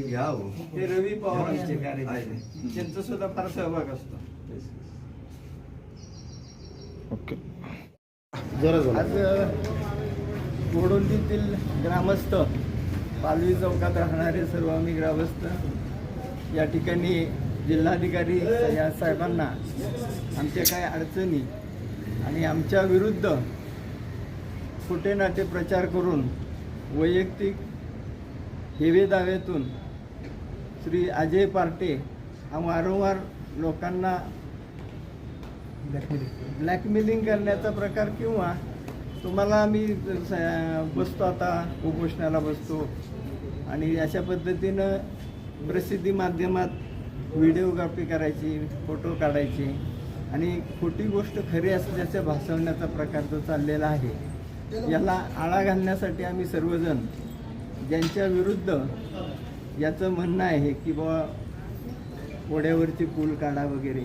घ्या हो. ते रवी पवारांचे कार्यकर्ते. त्यांचा सुद्धा फार सहभाग असतो. ओके. आज ग्रामस्थ पालवी चौकात राहणारे सर्व आम्ही ग्रामस्थ या ठिकाणी जिल्हाधिकारी या साहेबांना आमच्या काय अडचणी आणि आमच्या विरुद्ध खोटे नाटे प्रचार करून वैयक्तिक हेवेदाव्यातून श्री अजय पार्टे हा वारंवार लोकांना ब्लॅकमेलिंग करण्याचा प्रकार किंवा तुम्हाला आम्ही स- बसतो आता उपोषणाला बसतो आणि अशा पद्धतीनं प्रसिद्धी माध्यमात व्हिडिओग्राफी करायची फोटो काढायचे आणि खोटी गोष्ट खरी असल्याचं भासवण्याचा प्रकार जो चाललेला आहे याला आळा घालण्यासाठी आम्ही सर्वजण ज्यांच्या विरुद्ध याचं म्हणणं आहे की बा ओढ्यावरचे पूल काढा वगैरे.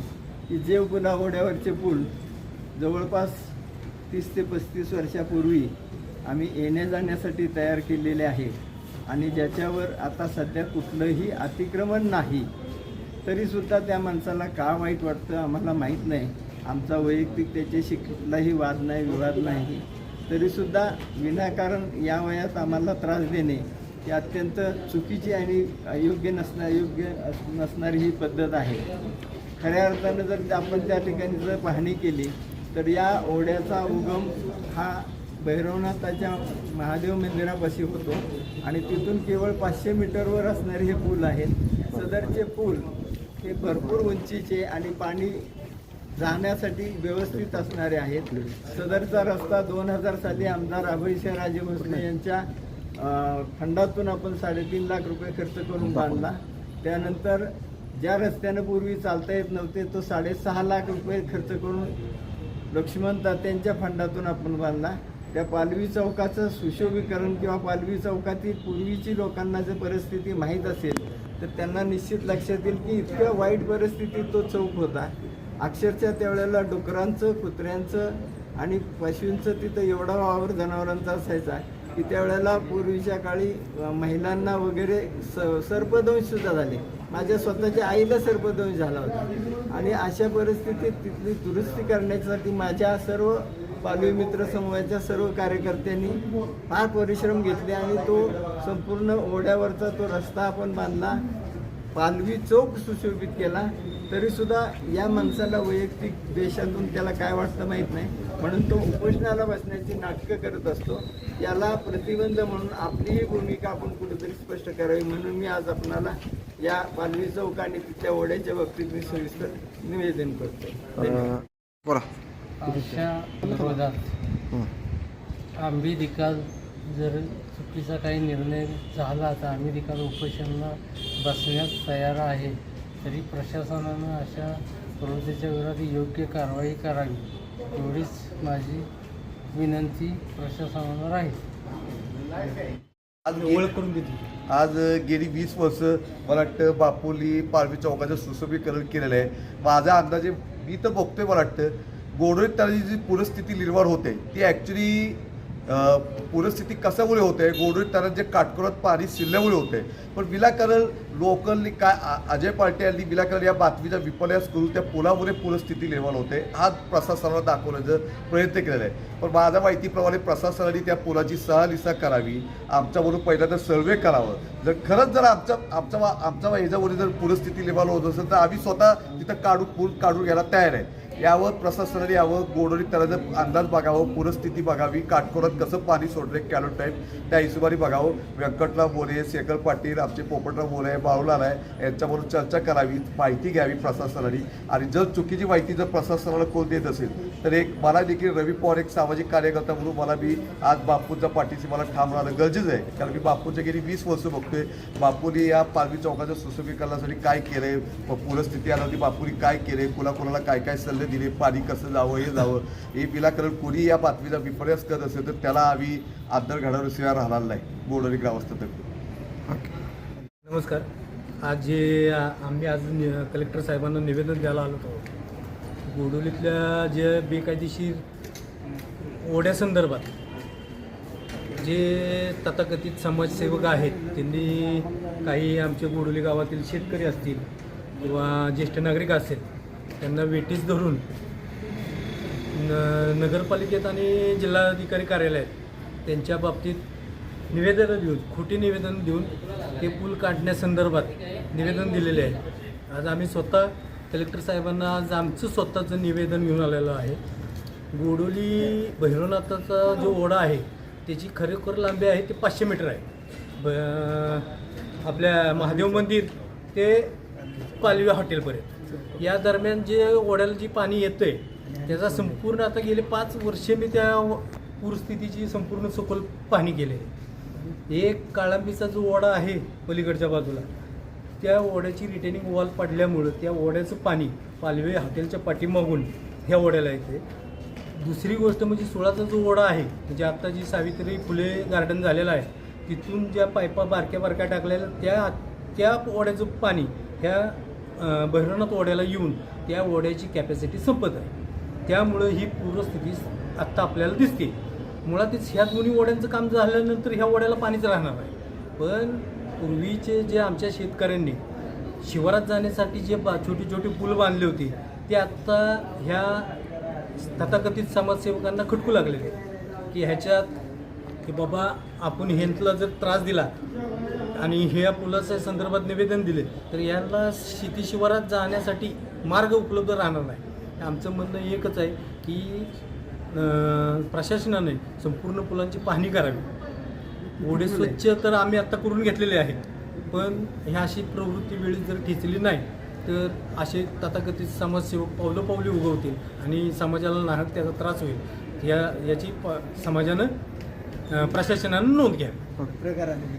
की जे पुन्हा ओढ्यावरचे पूल जवळपास तीस ते पस्तीस वर्षापूर्वी आम्ही येण्या जाण्यासाठी तयार केलेले आहे आणि ज्याच्यावर आता सध्या कुठलंही अतिक्रमण नाही तरीसुद्धा त्या माणसाला का वाईट वाटतं आम्हाला माहीत नाही. आमचा वैयक्तिक त्याच्याशी कुठलाही वाद नाही विवाद नाही. तरीसुद्धा विनाकारण या वयात आम्हाला त्रास देणे ही अत्यंत चुकीची आणि अयोग्य नसण्या योग्य अस- नसणारी ही पद्धत आहे. खऱ्या अर्थानं जर आपण त्या ठिकाणी जर पाहणी केली तर या ओढ्याचा उगम हा भैरवनाथाच्या महादेव मंदिरापाशी होतो आणि तिथून केवळ पाचशे मीटरवर असणारे हे पूल आहेत. सदरचे पूल हे भरपूर उंचीचे आणि पाणी जाण्यासाठी व्यवस्थित असणारे आहेत. सदरचा रस्ता दोन हजार साली आमदार अभयसिंह राजे भोसले यांच्या फंडातून आपण साडेतीन लाख रुपये खर्च करून बांधला. त्यानंतर ज्या रस्त्यानं पूर्वी चालता येत नव्हते तो साडेसहा लाख रुपये खर्च करून लक्ष्मण तात्यांच्या फंडातून आपण बांधला. त्या पालवी चौकाचं सुशोभीकरण किंवा पालवी चौकातील पूर्वीची लोकांना जर परिस्थिती माहीत असेल तर त्यांना निश्चित लक्षात येईल की इतक्या वाईट परिस्थितीत तो चौक होता. अक्षरशः त्यावेळेला डुकरांचं कुत्र्यांचं आणि पशूंचं तिथं एवढा वावर जनावरांचा असायचा की त्यावेळेला पूर्वीच्या काळी महिलांना वगैरे स सर्पदंशसुद्धा झाले. माझ्या स्वतःच्या आईला सर्पदंश झाला होता. आणि अशा परिस्थितीत तिथली दुरुस्ती करण्यासाठी माझ्या सर्व पालवी मित्र समूहाच्या सर्व कार्यकर्त्यांनी फार परिश्रम घेतले आणि तो संपूर्ण ओढ्यावरचा तो रस्ता आपण बांधला. पालवी चौक सुशोभित केला तरी सुद्धा या माणसाला वैयक्तिक देशातून त्याला काय वाटतं माहीत नाही. म्हणून तो उपोषणाला बसण्याची नाटकं करत असतो. याला प्रतिबंध म्हणून आपलीही भूमिका आपण कुठेतरी स्पष्ट करावी म्हणून मी आज आपणाला या पालवी चौक आणि तिथल्या ओढ्याच्या बाबतीत मी सविस्तर निवेदन करतो. विरोधात हं. आम्ही निकाल जर चुकीचा काही निर्णय झाला तर आम्ही निकाल उपोषणाला बसण्यास तयार आहे तरी प्रशासनानं अशा प्रवृत्तीच्या विरोधात योग्य कारवाई करावी एवढीच माझी विनंती प्रशासनाला राहील आज ओळख करून घेतली आज गेली वीस वर्ष मला वाटतं बापोली पालवी चौकाचं सुशोभीकरण केलेलं आहे. माझा अंदाजे मी तर बघतोय मला वाटतं गोडोळी तळाची जी पूरस्थिती निर्माण होते ती ॲक्च्युली पूरस्थिती कशामुळे होते? गोडोळी तळात जे काटकोरात पाणी शिरल्यामुळे होते. पण विलाकरण लोकलनी काय अजय पार्टी यांनी विलाकरण या बातमीचा विपर्यास करून त्या पुलामुळे पूरस्थिती निर्माण होते. हा प्रशासनाला दाखवण्याचा प्रयत्न केलेला आहे. पण माझ्या माहितीप्रमाणे प्रशासनाने त्या पुलाची सहलिसा करावी. आमच्याबरोबर पहिल्यांदा सर्वे करावं. जर खरंच जर आमच्या आमच्या आमच्या ह्याच्यामध्ये जर पूरस्थिती निर्माण होत असेल तर आम्ही स्वतः तिथं काढून पूल काढून घ्यायला तयार आहे. यावर प्रशासनाने यावं गोडोरी तळाचं अंदाज बघावं पूरस्थिती बघावी काटकोरात कसं पाणी सोडले कॅलो टाईप. त्या हिशोबाने बघावं. व्यंकटराव बोले शेखर पाटील आमचे पोपटराव बोले बाळूलाल आहे यांच्याबरोबर चर्चा करावी माहिती घ्यावी प्रशासनाने. आणि जर चुकीची माहिती जर प्रशासनाला कोण देत असेल तर एक मला देखील रवी पवार एक सामाजिक कार्यकर्ता म्हणून मला मी आज बापूंच्या पाठीशी मला ठाम राहणं गरजेचं आहे. कारण मी बापूंच्या गेली वीस वर्ष बघतोय. बापूने या पालवी चौकाच्या सुशोभीकरणासाठी काय केलंय? आहे पूरस्थिती आली होती बापूने काय केलं कुणा कुणाला काय काय सल्ले दिले पाणी कसं जावं हे जावं. हे विनाकारण कोणी या बातमीचा विपर्यास करत असेल तर त्याला आम्ही आदर घडवल्याशिवाय राहणार नाही बोर्डरी ग्रामस्थ नमस्कार. आज जे आम्ही आज कलेक्टर साहेबांना निवेदन द्यायला आलो होतो. गोडोलीतल्या जे बेकायदेशीर ओढ्यासंदर्भात जे तथाकथित समाजसेवक आहेत त्यांनी काही आमच्या गोडोली गावातील शेतकरी असतील किंवा ज्येष्ठ नागरिक असेल त्यांना वेटीस धरून न नगरपालिकेत आणि जिल्हाधिकारी कार्यालयात त्यांच्या बाबतीत निवेदनं देऊन खोटी निवेदन देऊन ते पूल काढण्यासंदर्भात निवेदन दिलेले आहे. आज आम्ही स्वतः कलेक्टर साहेबांना आज आमचं स्वतःचं निवेदन घेऊन आलेलं आहे. गोडोली भैरवनाथाचा जो ओढा आहे त्याची खरोखर लांबी आहे ते पाचशे मीटर आहे. ब आपल्या महादेव मंदिर ते पालवी हॉटेलपर्यंत. या दरम्यान जे ओढ्याला जी पाणी येतं आहे त्याचा संपूर्ण आता गेले पाच वर्षे मी त्या पूरस्थितीची संपूर्ण सखोल पाहणी केली आहे. एक काळांबीचा जो ओढा आहे पलीकडच्या बाजूला त्या ओढ्याची रिटेनिंग वॉल पडल्यामुळं त्या ओढ्याचं पाणी पालवे हॉटेलच्या पाठीमागून ह्या ओढ्याला येते दुसरी गोष्ट म्हणजे सुळाचा जो ओढा आहे म्हणजे आत्ता जी सावित्री फुले गार्डन झालेलं आहे तिथून ज्या पायपा बारक्या बारक्या टाकलेल्या त्या त्या ओढ्याचं पाणी ह्या बहिरनाथ भैरवनाथ ओढ्याला येऊन त्या ओढ्याची कॅपॅसिटी संपत आहे. त्यामुळं ही पूरस्थिती आत्ता आपल्याला दिसते. मुळातच ह्या दोन्ही ओढ्यांचं काम झाल्यानंतर ह्या ओढ्याला पाणीच राहणार आहे पण पूर्वीचे जे आमच्या शेतकऱ्यांनी शिवारात जाण्यासाठी जे बा छोटी छोटी पूल बांधले होते ते आत्ता ह्या तथाकथित समाजसेवकांना खटकू लागलेले. की ह्याच्यात की बाबा आपण हेंतला जर त्रास दिला आणि हे या पुलाच्या संदर्भात निवेदन दिले तर यांना शेती शिवारात जाण्यासाठी मार्ग उपलब्ध राहणार नाही. आमचं म्हणणं एकच आहे की प्रशासनाने संपूर्ण पुलांची पाहणी करावी. ओढे स्वच्छ तर आम्ही आत्ता करून घेतलेले आहेत पण ह्या अशी प्रवृत्ती वेळी जर ठेचली नाही तर असे तथाकथित समाजसेवक पावलं पावली उगवतील आणि समाजाला नाहक त्याचा त्रास होईल. या याची प समाजानं प्रशासनानं नोंद घ्यावी. प्रकाराने.